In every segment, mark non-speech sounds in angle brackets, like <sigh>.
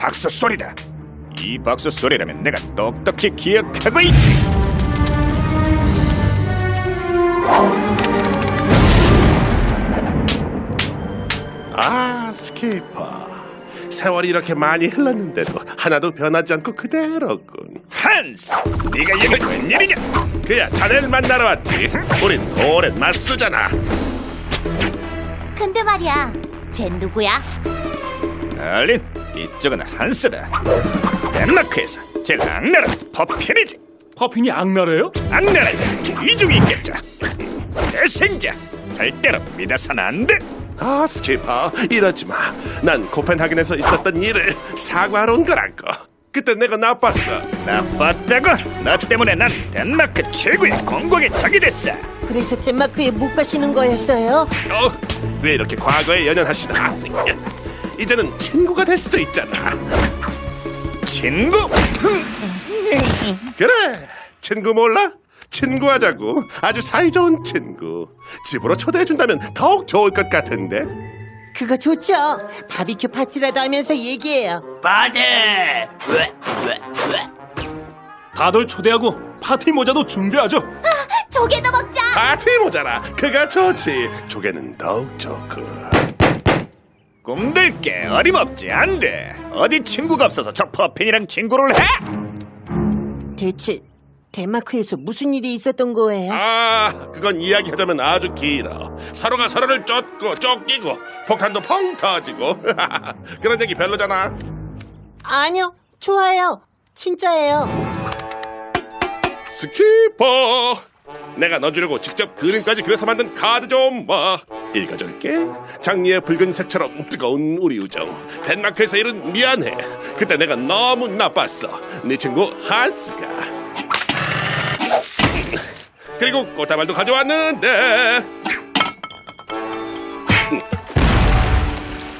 박수 소리다. 이 박수 소리라면 내가 똑똑히 기억하고 있지. 아, 스키퍼. 세월이 이렇게 많이 흘렀는데도 하나도 변하지 않고 그대로군. 한스, 네가 여기 웬일이냐? 그야 자네를 만나러 왔지. 우린 오랜 맞수잖아. 근데 말이야, 쟨 누구야? 알린, 이쪽은 한스다. 덴마크에서 제일 악랄한 퍼핀이지. 퍼핀이 악랄해요? 악랄하자, 이중이 있겠자. 대생자, 절대로 믿어서는 안 돼. 아, 스키퍼, 이러지 마. 난 코펜하겐에서 있었던 일을 사과하러 온 거라고. 그때 내가 나빴어. 나빴다고? 너 때문에 난 덴마크 최고의 공공의 적이 됐어. 그래서 덴마크에 못 가시는 거였어요? 어, 왜 이렇게 과거에 연연하시나? 이제는 친구가 될 수도 있잖아. 친구? <laughs> 그래, 친구 몰라? 친구하자고. 아주 사이좋은 친구. 집으로 초대해준다면 더욱 좋을 것 같은데. 그거 좋죠. 바비큐 파티라도 하면서 얘기해요. 다들 초대하고 파티 모자도 준비하죠. 조개도 먹자! 파티 모자라. 그가 좋지. 조개는 더욱 좋고. 꿈들 게 어림없지 안 돼. 어디 친구가 없어서 저 퍼핀이랑 친구를 해? 대체 덴마크에서 무슨 일이 있었던 거예요? 아, 그건 이야기하자면 아주 길어. 서로가 서로를 쫓고 쫓기고 폭탄도 펑 터지고. <laughs> 그런 얘기 별로잖아. 아니요, 좋아요. 진짜예요. 스키퍼 내가 너 주려고 직접 그림까지 그려서 만든 카드 좀 봐. 읽어줄게. 장미의 붉은 색처럼 뜨거운 우리 우정. 덴마크에서 일은 미안해. 그때 내가 너무 나빴어. 네 친구 한스가. 그리고 꽃다발도 가져왔는데.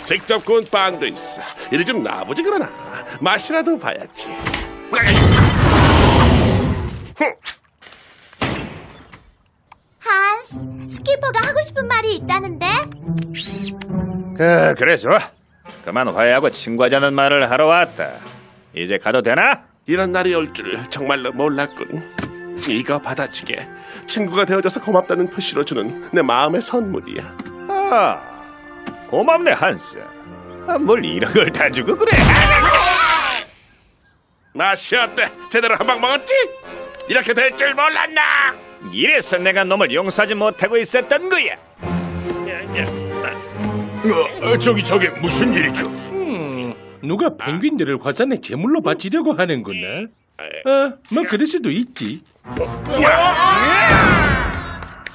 직접 구운 빵도 있어. 이리 좀 놔보지 그러나. 맛이라도 봐야지. 한스, 스키퍼가 하고 싶은 말이 있다는데? 그, 그래 좋아. 그만 화해하고 친구하자는 말을 하러 왔다. 이제 가도 되나? 이런 날이 올 줄 정말로 몰랐군. 이거 받아주게. 친구가 되어줘서 고맙다는 표시로 주는 내 마음의 선물이야. 아, 고맙네 한스. 아, 뭘 이런 걸 다 주고 그래? 맛이 어때? 제대로 한 방 먹었지? 이렇게 될 줄 몰랐나? 이래서 내가 놈을 용서하지 못하고 있었던 거야. 어, 저기 저게 무슨 일이죠? 음, 누가 펭귄들을 화산에 제물로 바치려고 하는구나. 어, 뭐 그럴 수도 있지.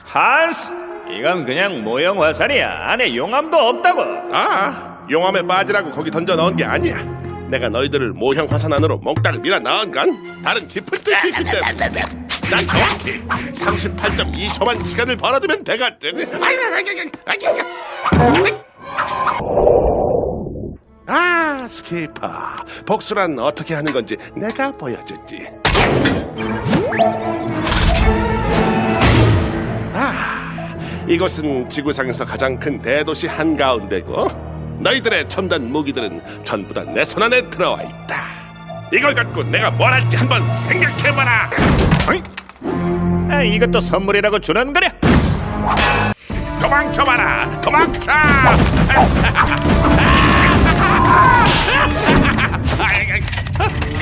한스, 이건 그냥 모형 화살이야. 안에 용암도 없다고. 아, 용암에 빠지라고 거기 던져 넣은 게 아니야. 내가 너희들을 모형 화산 안으로 몽땅 밀어 넣은 건 다른 깊은 뜻이 있기 때문에. 난 정확히 38.2초만 시간을 벌어두면 되거든. 아, 스키퍼. 복수란 어떻게 하는 건지 내가 보여주지. 아, 이곳은 지구상에서 가장 큰 대도시 한가운데고 너희들의 첨단 무기들은 전부 다 내 손안에 들어와 있다. 이걸 갖고 내가 뭘 할지 한번 생각해봐라. 어이? 아, 이것도 선물이라고 주는 거냐? 도망쳐봐라. 도망쳐.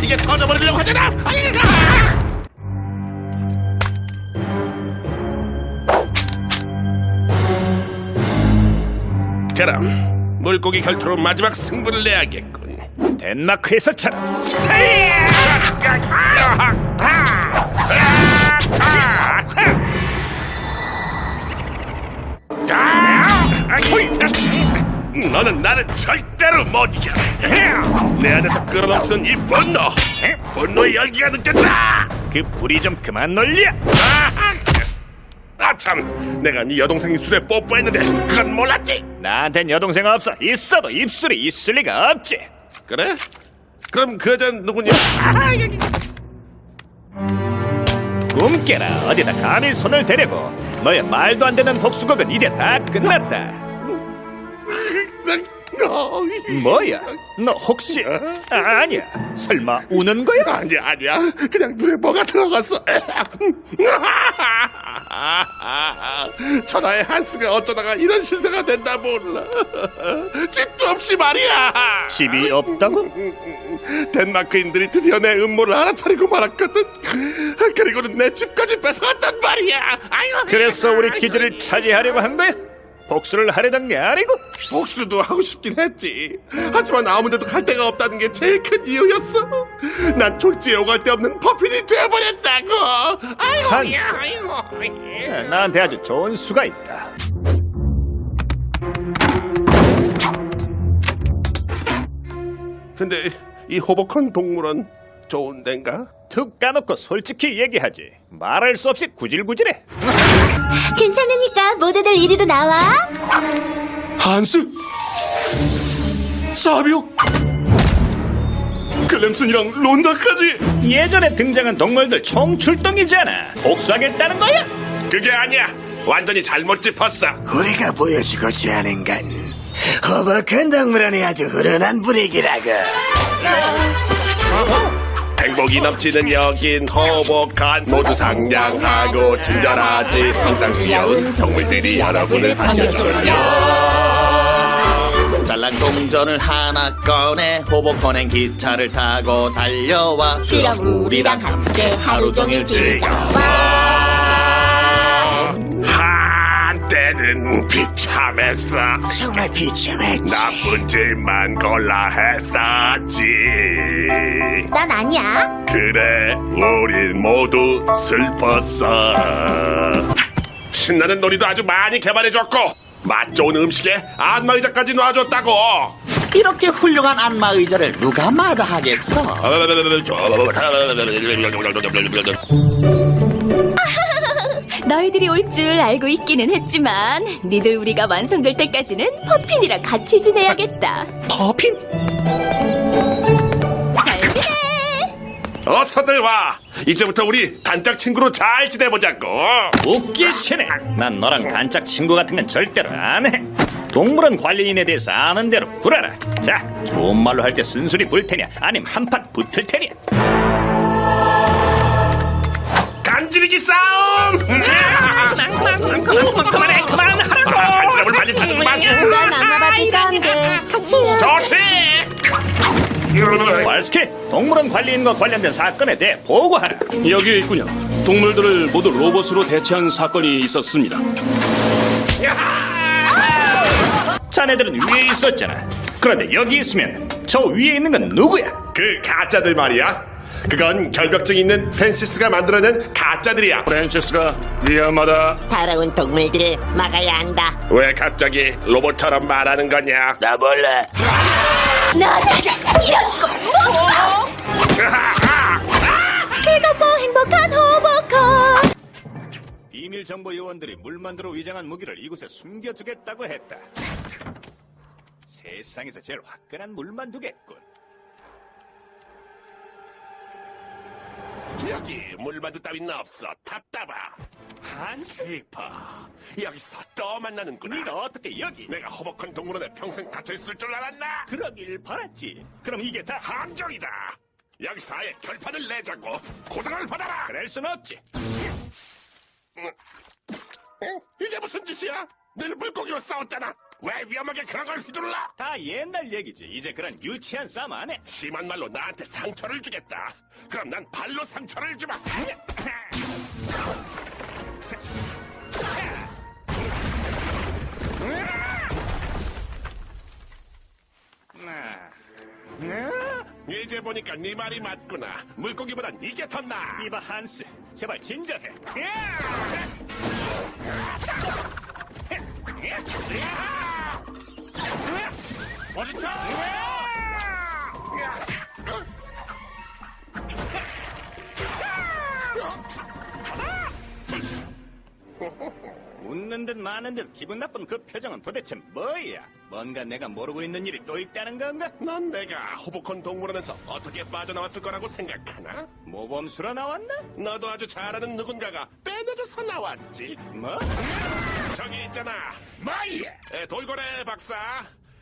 이게 터져버리려고 하잖아. 그럼 물고기 결투로 마지막 승부를 내야겠군. 덴마크에서처럼. 너는 나를 절대로 못 이겨. 내 안에서 끌어넘치는 이 분노, 분노의 열기가 느껴진다. 그 불이 좀 그만 놀려. 아참, 내가 네 여동생 입술에 뽀뽀했는데 그건 몰랐지? 나한텐 여동생 없어. 있어도 입술이 있을 리가 없지. 그래? 그럼 그 여자 누구냐? 꿈깨라. 어디다 감히 손을 대려고. 너의 말도 안 되는 복수극은 이제 다 끝났다 뭐야? 너 혹시 아, 아니야? 설마 우는 거야? 아니야 아니야 그냥 눈에 뭐가 들어갔어 <laughs> 천하의 한스가 어쩌다가 이런 신세가 됐나 몰라 집도 없이 말이야 집이 없다고? 덴마크인들이 드디어 내 음모를 알아차리고 말았거든 그리고는 내 집까지 뺏어갔단 말이야 아유 그래서 우리 기지를 차지하려고 한 거야? 복수를 하려던 게 아니고? 복수도 하고 싶긴 했지. 하지만 아무데도 갈 데가 없다는 게 제일 큰 이유였어. 난 졸지에 오갈 데 없는 퍼핀이 되어버렸다고. 아이고. 야, 아이고. 아, 나한테 아주 좋은 수가 있다. 근데 이 호버컨 동물원 좋은 데인가? 툭 까놓고 솔직히 얘기하지. 말할 수 없이 구질구질해. 괜찮으니까 모두들 이리로 나와. 한스? 사비오? 클램슨이랑 론다까지? 예전에 등장한 동물들 총출동이잖아. 복수하겠다는 거야? 그게 아니야. 완전히 잘못 짚었어. 우리가 보여주고자 하는 건 허벅한 동물원이 아주 흐른한 분위기라고 행복이 넘치는 여긴 호복한 모두 상냥하고 친절하지. 항상 귀여운 동물들이 여러분을 반겨줘요. 짤랑 동전을 하나 꺼내 호복헌행 기차를 타고 달려와. 그럼 우리랑 함께 하루 종일 즐거워. 한때는 비참했어. 정말 비참했지. 나쁜 짓만 골라 했었지. 난 아니야. 그래 우린 모두 슬펐어. 신나는 놀이도 아주 많이 개발해줬고 맛 좋은 음식에 안마의자까지 놔줬다고. 이렇게 훌륭한 안마 의자를 누가 마다하겠어 <laughs> 너희들이 올 줄 알고 있기는 했지만 니들 우리가 완성될 때까지는 퍼핀이랑 같이 지내야겠다. 퍼핀? 잘 지내. 어서들 와 이제부터 우리 단짝 친구로 잘 지내보자고 웃기시네. 난 너랑 단짝 친구 같은 건 절대로 안 해. 동물원 관리인에 대해서 아는 대로 굴어라. 자, 좋은 말로 할 때 순순히 볼 테냐, 아님 한판 붙을 테냐. 간지르기 싸움 그만해, 그만하라고. 간지럽을 많이 타는구만 난 안마 받을까 한데 같이 해. 좋지 왈스키, 동물원 관리인과 관련된 사건에 대해 보고하라. 여기에 있군요. 동물들을 모두 로봇으로 대체한 사건이 있었습니다. 자네들은 위에 있었잖아. 그런데 여기 있으면 저 위에 있는 건 누구야? 그 가짜들 말이야 그건 결벽증 있는 프랜시스가 만들어낸 가짜들이야 프랜시스가 위험하다. 더러운 동물들을 막아야 한다. 왜 갑자기 로봇처럼 말하는 거냐 나 몰라 나 이런 거 즐겁고 행복한 호버컷. 비밀 정보 요원들이 물 만들어 위장한 무기를 이곳에 숨겨두겠다고 했다. 세상에서 제일 화끈한 물만두겠군. 여기 물만두 따윈 없어 답답하 한스, 스이퍼 여기서 또 만나는구나 네가 어떻게 여기? 내가 허벅한 동물원에 평생 갇혀있을 줄 알았나? 그러길 바랐지. 그럼 이게 다 함정이다 여기서 아예 결판을 내자고 고등을 받아라 그럴 순 없지. 응? 이게 무슨 짓이야? 늘 물고기로 싸웠잖아 왜 위험하게 그런 걸 휘둘러? 다 옛날 얘기지. 이제 그런 유치한 싸움 안 해. 심한 말로 나한테 상처를 주겠다 그럼 난 발로 상처를 주마 이제 보니까 네 말이 맞구나 물고기보단 이게 더 나아 이봐 한스, 제발 진정해. 어 듯듯 기분 나쁜 그 표정은 도대체 뭐야? 뭔가 내가 모르고 있는 일이 또 있다는 건가? 넌 내가 호보콘 동물원에서 어떻게 빠져나왔을 거라고 생각하나? 모범수로 나왔나? 너도 아주 잘하는 누군가가 빼내줘서 나왔지 뭐? 저기 있잖아 뭐야? 에, 돌고래 박사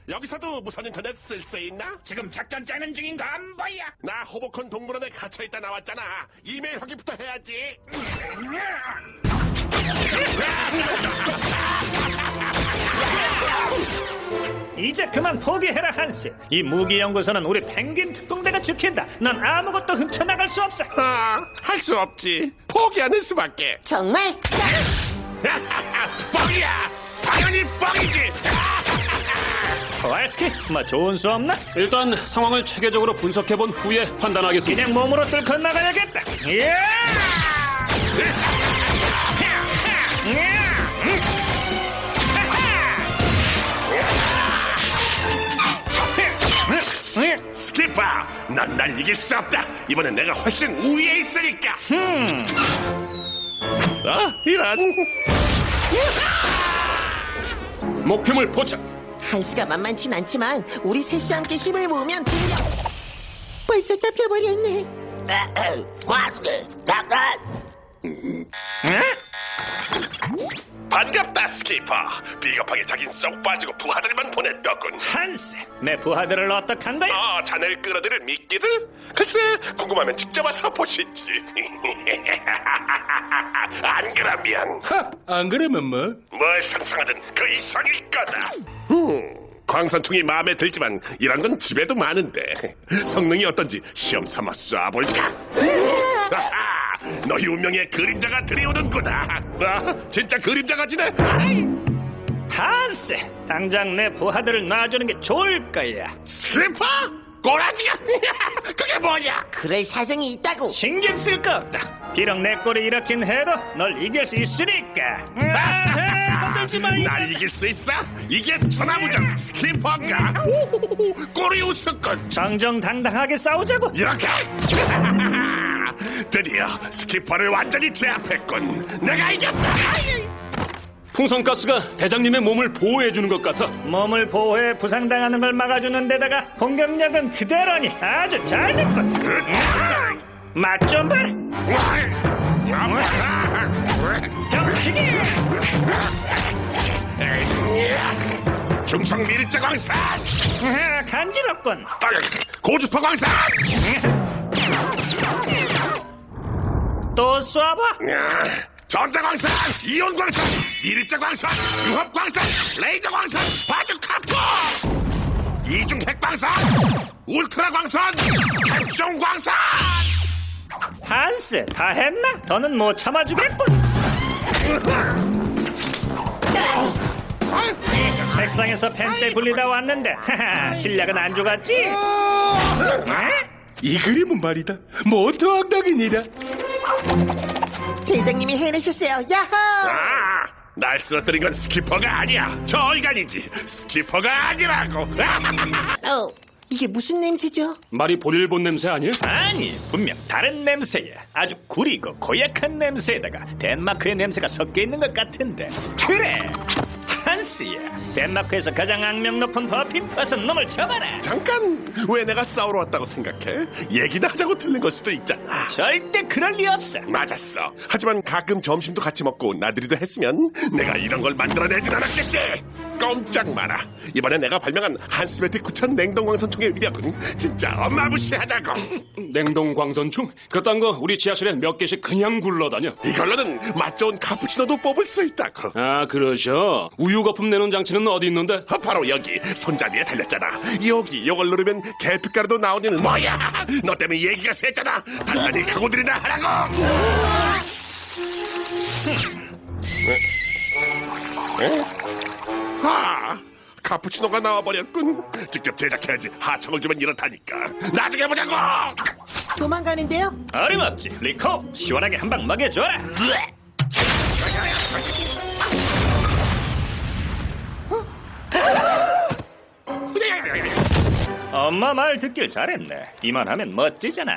여기서도 무선 인터넷 쓸 수 있나? 지금 작전 짜는 중인 거 안 보여? 나 호보콘 동물원에 갇혀있다 나왔잖아. 이메일 확인부터 해야지. 이제 그만 포기해라 한스. 이 무기 연구소는 우리 펭귄 특공대가 지킨다. 넌 아무것도 훔쳐나갈 수 없어. 아, 할 수 없지. 포기하는 수밖에. 정말? <laughs> 뻥이야! 당연히 뻥이지! <laughs> 코알스키, 뭐 좋은 수 없나? 일단 상황을 체계적으로 분석해본 후에 판단하겠습니다. 그냥 몸으로 뚫고 나가야겠다. 예! <laughs> 스키퍼! 난날 이길 수 없다! 이번엔 내가 훨씬 우위에 있으니까! 아, 이런. <laughs> 목표물 포착. 한스가 만만치 않지만 우리 셋이 함께 힘을 모으면 분명 벌써 잡혀버렸네. <laughs> 반갑다, 스키퍼. 비겁하게 자긴 쏙 빠지고 부하들만 보냈더군. 한스, 내 부하들을 어떡한 거야? 아, 자네를 끌어들일 미끼들? 글쎄, 궁금하면 직접 와서 보시지. <laughs> 안 그러면 하, 안 그러면 뭐? 뭘 상상하든 그 이상일 거다. 음, 광선총이 마음에 들지만 이런 건 집에도 많은데 성능이 어떤지 시험 삼아 쏴볼까? 아하, <laughs> 너희 운명의 그림자가 들이오는구나. 아, 진짜 그림자가 지네. 아이, 한스, 당장 내 부하들을 놔주는 게 좋을 거야. 스리퍼? 꼬라지가? <laughs> 그게 뭐냐? 그럴 사정이 있다고. 신경 쓸 거 없다. 비록 내 꼴이 이렇긴 해도 널 이길 수 있으니까. 건들지 마. 이날 이길 수 있어? 이게 천하무적? 오호호호, <laughs> 꼬리 우스꾼. 정정당당하게 싸우자고. 이렇게 <laughs> 드디어 스키퍼를 완전히 제압했군 내가 이겼다 풍선가스가 대장님의 몸을 보호해주는 것 같아. 몸을 보호해 부상당하는 걸 막아주는 데다가 공격력은 그대로니 아주 잘 됐군. 맛 좀 봐라. 병치기. 중성 밀자 광산 아, 간지럽군. 고주파 광산 또 쏴봐. 전자 광산 이온 광산 밀자 광산 유합 광산 레이저 광산 바주카포 이중 핵 광산 울트라 광산 캡숑 광산 한스 다 했나? 더는 못 참아주겠군. 책상에서 펜대 굴리다 왔는데 <laughs> 실력은 안 죽었지? 에? 이 그림은 말이다. 모토 악덕이니라. 대장님이 해내셨어요. 야호! 아, 날 쓰러뜨린 건 스키퍼가 아니야 저 인간이지 스키퍼가 아니라고 <laughs> 어, 이게 무슨 냄새죠? 말이 보릴본 냄새 아니야? 아니 분명 다른 냄새야 아주 구리고 고약한 냄새에다가 덴마크의 냄새가 섞여 있는 것 같은데 그래 한스야. 덴마크에서 가장 악명 높은 버핀 어서 놈을 잡아라. 잠깐! 왜 내가 싸우러 왔다고 생각해? 얘기나 하자고 들린 걸 수도 있잖아. 절대 그럴 리 없어. 맞았어. 하지만 가끔 점심도 같이 먹고 나들이도 했으면 내가 이런 걸 만들어내진 않았겠지. 꼼짝 마라. 이번에 내가 발명한 한스베트 9000 냉동 광선총의 위력은 진짜 어마무시하다고. <laughs> 냉동 광선총? 그딴 거 우리 지하실에 몇 개씩 그냥 굴러다녀. 이걸로는 맛 좋은 카푸치노도 뽑을 수 있다고. 아, 그러셔. 우유 거품 내는 장치는 어디 있는데? 아, 바로 여기. 손잡이에 달렸잖아. 여기 이걸 누르면 계피가루도 나오는 뭐야? 너 때문에 얘기가 샜잖아. 달라니 각오들이나 하라고! 하! 카푸치노가 나와버렸군. 직접 제작해야지. 하청을 주면 이렇다니까. 나중에 보자고! 도망가는데요? 어림없지. 리코 시원하게 한 방 먹여줘라 <laughs> 엄마 말 듣길 잘했네. 이만하면 멋지잖아.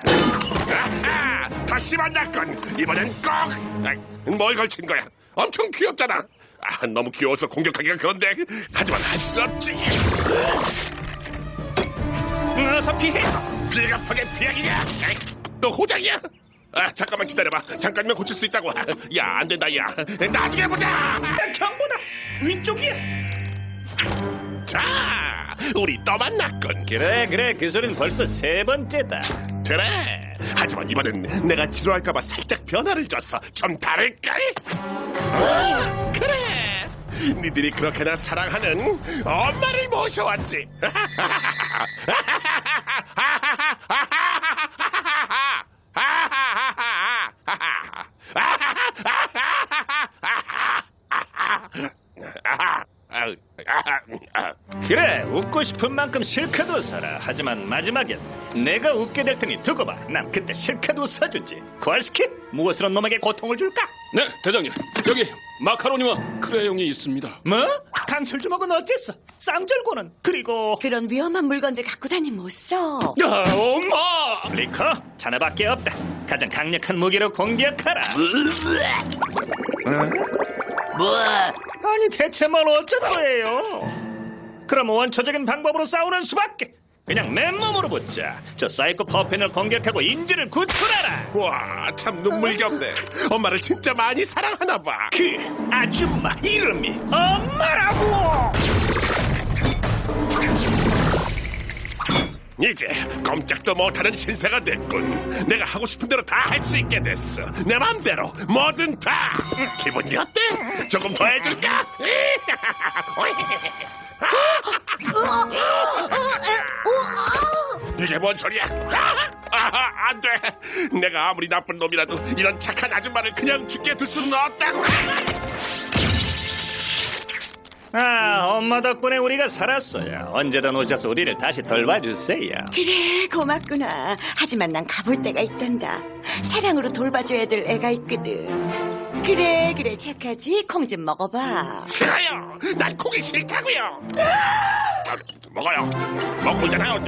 아하, 다시 만났군. 이번엔 꼭. 뭘 걸친 거야? 엄청 귀엽잖아. 아, 너무 귀여워서 공격하기가 그런데. 하지만 할 수 없지. 어서 피해. 비겁하게 아이, 너 호장이야? 아 잠깐만 기다려봐. 잠깐이면 고칠 수 있다고. 야 안 된다 야. 나중에 보자. 경보다. 위쪽이야. 자 우리 또 만났군. 그래 그래 그 소린 벌써 세 번째다 그래. 하지만 이번엔 내가 지루할까봐 살짝 변화를 줬어. 좀 다를까? 어, 그래. 니들이 그렇게나 사랑하는 엄마를 모셔왔지. <laughs> 그래 웃고 싶은 만큼 실컷 웃어라 하지만 마지막엔 내가 웃게 될 테니 두고 봐난 그때 실컷 웃어주지 괄스킵 무엇으로 놈에게 고통을 줄까? 네, 대장님. 여기 마카로니와 크레용이 있습니다. 뭐? 강철 주먹은 어째서? 쌍절고는 그리고 그런 위험한 물건들 갖고 다니면 못 써. 아, 엄마! 리커 자네밖에 없다 가장 강력한 무기로 공격하라 뭐? 아니 대체 뭘 어쩌다 해요? 그럼 원초적인 방법으로 싸우는 수밖에. 그냥 맨몸으로 붙자. 저 사이코 퍼핀을 공격하고 인지를 구출하라. 와, 참 눈물겹네. 엄마를 진짜 많이 사랑하나 봐. 그 아줌마 이름이 엄마라고 이제 꼼짝도 못하는 신세가 됐군. 내가 하고 싶은 대로 다 할 수 있게 됐어. 내 맘대로 뭐든 다. 기분이 어때? 조금 더 해줄까? <laughs> 이게 뭔 소리야? 아, 안 돼. 내가 아무리 나쁜 놈이라도 이런 착한 아줌마를 그냥 죽게 둘 수는 없다고. 아 엄마 덕분에 우리가 살았어요 언제든 오셔서 우리를 다시 돌봐주세요 그래, 고맙구나. 하지만 난 가볼 때가 있단다. 사랑으로 돌봐줘야 될 애가 있거든. 그래, 그래, 착하지? 콩 좀 먹어봐. 싫어요. 난 고기 싫다고요. 아, 먹어요. 먹고 있잖아요.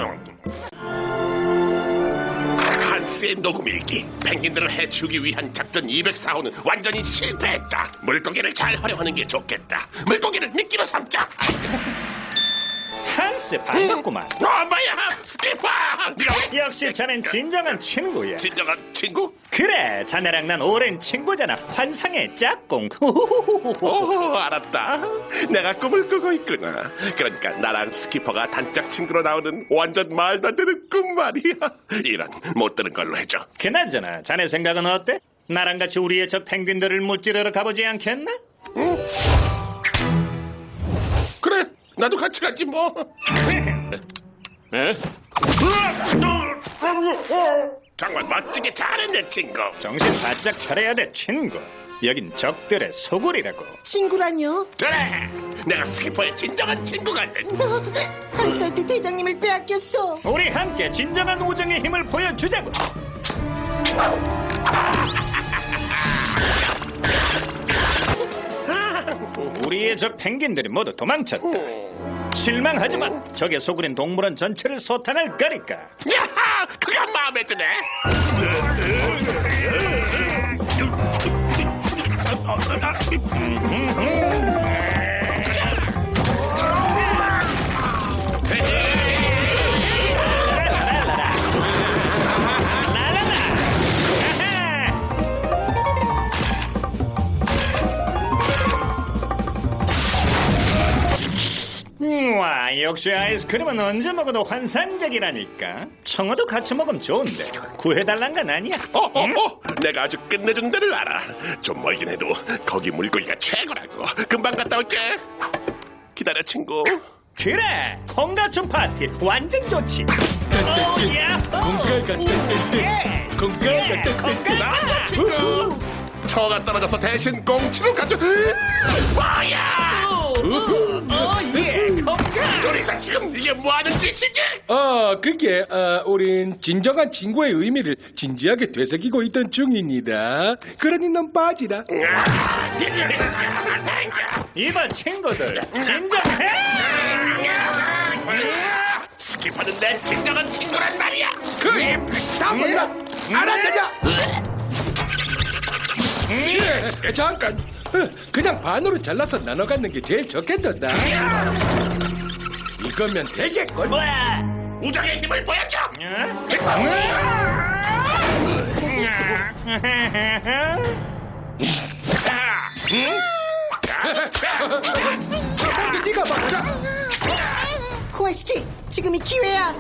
녹음 일기. 펭귄들을 해치우기 위한 작전 204호는 완전히 실패했다. 물고기를 잘 활용하는 게 좋겠다. 물고기를 미끼로 삼자. 한스 반갑구만 엄마야, 스키퍼. 네가 왜 역시 자넨 진정한 친구야 진정한 친구? 그래 자네랑 난 오랜 친구잖아 환상의 짝꿍 <laughs> 오, 알았다. 내가 꿈을 꾸고 있구나. 그러니까 나랑 스키퍼가 단짝 친구로 나오는 완전 말도 안 되는 꿈 말이야. 이런 못 들은 걸로 해줘. 그나저나 자네 생각은 어때? 나랑 같이 우리의 저 펭귄들을 무찌르러 가보지 않겠나? 그래, 나도 같이 가지 뭐. <laughs> 에? 정말 멋지게 잘했네, 친구. 정신 바짝 차려야 돼 친구 여긴 적들의 소굴이라고 친구라뇨? 그래, 내가 스키퍼의 진정한 친구거든. 한스한테 대장님을 빼앗겼어. 우리 함께 진정한 우정의 힘을 보여주자고 우리의 저 펭귄들이 모두 도망쳤다 실망하지만 적의 소굴인 동물원 전체를 소탕할 거니까 야하, 그가 마음에 드네. <laughs> Mm-hmm. 와 역시 아이스크림은 언제 먹어도 환상적이라니까 청어도 같이 먹으면 좋은데 구해달란 건 아니야 어, 어, 어, 내가 아주 끝내준 데를 알아. 좀 멀긴 해도 거기 물고기가 최고라고. 금방 갔다 올게. 기다려, 친구. 그래 콩가춤 파티 완전 좋지 오야 공가가 예. 공가가 콩가 나왔어, 친구. 처가 떨어져서 대신 꽁치로 가져. 뭐야! 오예 콩가 둘이서 지금 이게 뭐 하는 짓이지? 어, 그게, 어, 우린 진정한 친구의 의미를 진지하게 되새기고 있던 중입니다. 그러니 넌 빠지라. <laughs> 이봐 친구들 진정해 스키퍼는 내 진정한 친구란 말이야. 그래, 다 몰라. 알았느냐? 예, 잠깐. 어, 그냥 반으로 잘라서 나눠 갖는 게 제일 좋겠단다. 이거면 되겠군. 우정의 힘을 보여줘. 네가 말하자. 부활시키 지금이 기회야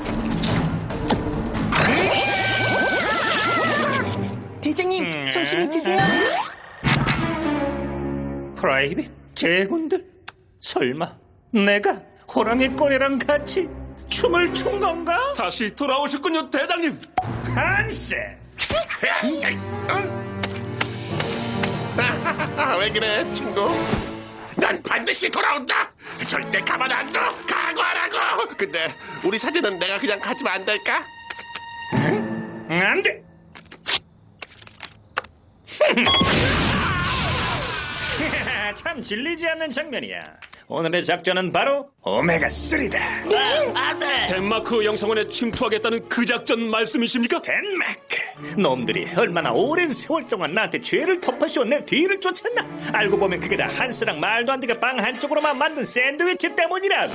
대장님 정신이 드세요? 프라이빗 제군들 설마 내가 호랑이 꼬리랑 같이 춤을 춘 건가? 다시 돌아오셨군요, 대장님. 아, <laughs> 왜 그래, 친구? 난 반드시 돌아온다. 절대 가만 안 둬. 각오하라고. 근데 우리 사진은 내가 그냥 가지면 안 될까? 안 돼 <laughs> 참 질리지 않는 장면이야 오늘의 작전은 바로 오메가3다. 덴마크 영성원에 침투하겠다는 그 작전 말씀이십니까? 덴마크. 놈들이 얼마나 오랜 세월 동안 나한테 죄를 덮어씌워 내 뒤를 쫓았나? 알고 보면 그게 다 한스랑 말도 안 되게 빵 한쪽으로만 만든 샌드위치 때문이라고